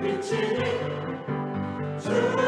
빛이니 주를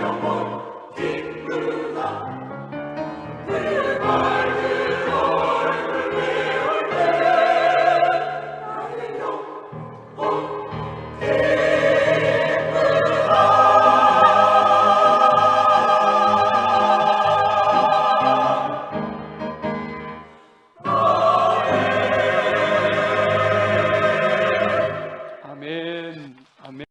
영혼